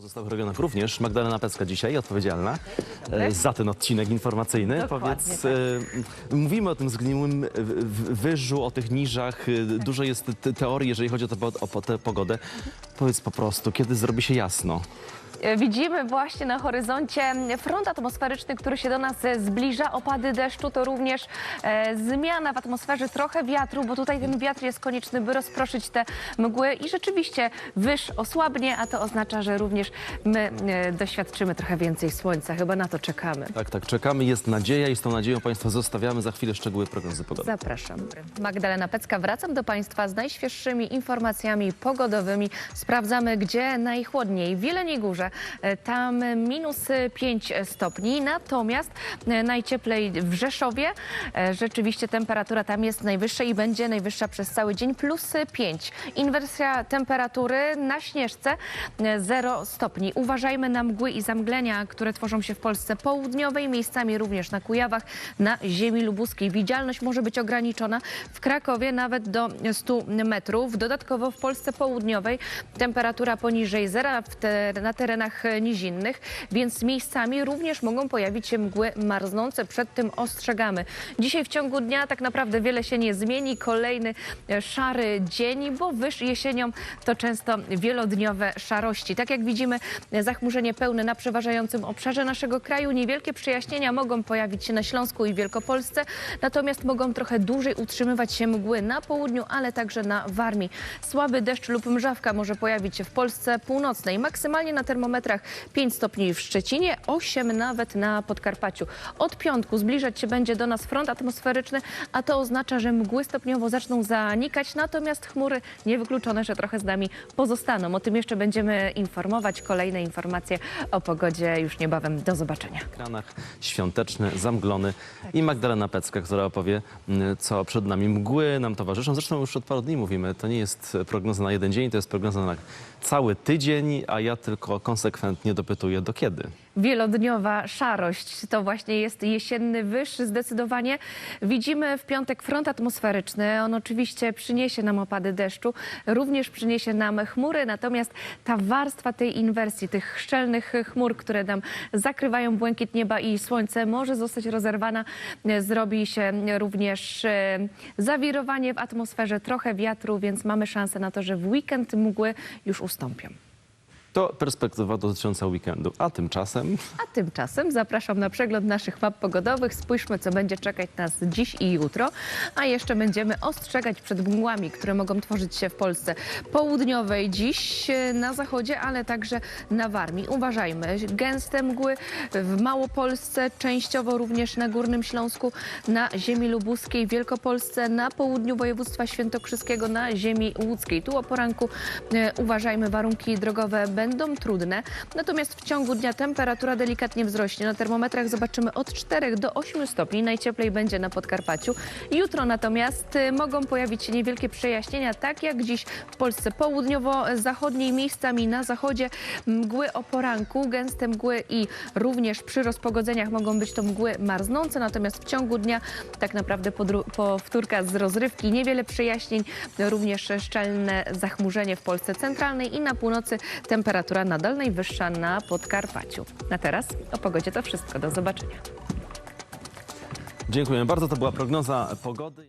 pozostałych regionach również. Magdalena Pecka dzisiaj odpowiedzialna e, za ten odcinek informacyjny. Dokładnie Powiedz, tak. e, mówimy o tym zgniłym wyżu, o tych niżach. e, Dużo jest te- teorii, jeżeli chodzi o tę, po- o tę pogodę. Powiedz po prostu, kiedy zrobi się jasno? E, Widzimy właśnie na horyzoncie front atmosferyczny, który się do nas e, zbliża. Opady deszczu to również e, zmiana w atmosferze, trochę wiatru, bo tutaj ten wiatr jest konieczny, by rozproszyć te mgły i rzeczywiście wyż osłabnie, a to oznacza, że również my doświadczymy trochę więcej słońca. Chyba na to czekamy. Tak, tak, czekamy, jest nadzieja i z tą nadzieją Państwa zostawiamy za chwilę szczegóły prognozy pogody. Zapraszam. Magdalena Pecka, wracam do Państwa z najświeższymi informacjami pogodowymi. Sprawdzamy, gdzie najchłodniej. W Jeleniej Górze, e, tam minus 5 stopni, natomiast e, najcieplej w Rzeszowie. E, Rzeczywiście temperatura tam jest najwyższa i będzie najwyższa przez cały dzień, plus 5. Inwersja temperatury na Śnieżce 0 stopni. Uważajmy na mgły i zamglenia, które tworzą się w Polsce południowej, miejscami również na Kujawach, na ziemi lubuskiej. Widzialność może być ograniczona w Krakowie nawet do 100 metrów. Dodatkowo w Polsce południowej temperatura poniżej zera na terenach nizinnych, więc miejscami również mogą pojawić się mgły marznące. Przed tym ostrzegamy. Dzisiaj w ciągu dnia tak naprawdę wiele się nie zmieni. Kolejny e, szary dzień, bo wyż jesienią to często wielodniowe szarości. Tak jak widzimy, e, zachmurzenie pełne na przeważającym obszarze naszego kraju. Niewielkie przejaśnienia mogą pojawić się na Śląsku i Wielkopolsce, natomiast mogą trochę dłużej utrzymywać się mgły na południu, ale także na Warmii. Słaby deszcz lub mrzawka może pojawić się w Polsce północnej. Maksymalnie na termometrach 5 stopni w Szczecinie, 8 nawet na Podkarpaciu. Od piątku zbliżać się będzie do nas front atmosferyczny, a to oznacza, że mgły stopniowo zaczną zanikać, natomiast chmury niewykluczone, że trochę z nami pozostaną. O tym jeszcze będziemy informować. Kolejne informacje o pogodzie już niebawem. Do zobaczenia. ekranach świąteczny, zamglony i Magdalena Pecka, która opowie, co przed nami mgły nam towarzyszą. Zresztą już od paru dni mówimy, to nie jest prognoza na jeden dzień, to jest prognoza na cały tydzień, a ja tylko konsekwentnie dopytuję, do kiedy? Wielodniowa szarość to właśnie jest jesienny wyż. Zdecydowanie widzimy w piątek front atmosferyczny. On oczywiście przyniesie nam opady deszczu, również przyniesie nam chmury, natomiast ta warstwa tej inwersji, tych szczelnych chmur, które nam zakrywają błękit nieba i słońce, może zostać rozerwana. Zrobi się również e, zawirowanie w atmosferze, trochę wiatru, więc mamy szansę na to, że w weekend mgły już ustąpią. To perspektywa dotycząca weekendu, a tymczasem A tymczasem zapraszam na przegląd naszych map pogodowych. Spójrzmy, co będzie czekać nas dziś i jutro. A jeszcze będziemy ostrzegać przed mgłami, które mogą tworzyć się w Polsce południowej dziś e, na zachodzie, ale także na Warmii. Uważajmy, gęste mgły w Małopolsce, częściowo również na Górnym Śląsku, na ziemi lubuskiej, Wielkopolsce, na południu województwa świętokrzyskiego, na ziemi łódzkiej. Tu o poranku e, uważajmy, warunki drogowe będą trudne, natomiast w ciągu dnia temperatura delikatnie wzrośnie. Na termometrach zobaczymy od 4 do 8 stopni. Najcieplej będzie na Podkarpaciu. Jutro natomiast y, mogą pojawić się niewielkie przejaśnienia, tak jak dziś w Polsce południowo-zachodniej, miejscami na zachodzie mgły o poranku, gęste mgły i również przy rozpogodzeniach mogą być to mgły marznące, natomiast w ciągu dnia tak naprawdę powtórka z rozrywki, niewiele przejaśnień, również szczelne zachmurzenie w Polsce centralnej i na północy temperatura nadal najwyższa na Podkarpaciu. Na teraz o pogodzie to wszystko. Do zobaczenia. dziękujemy bardzo. To była prognoza pogody.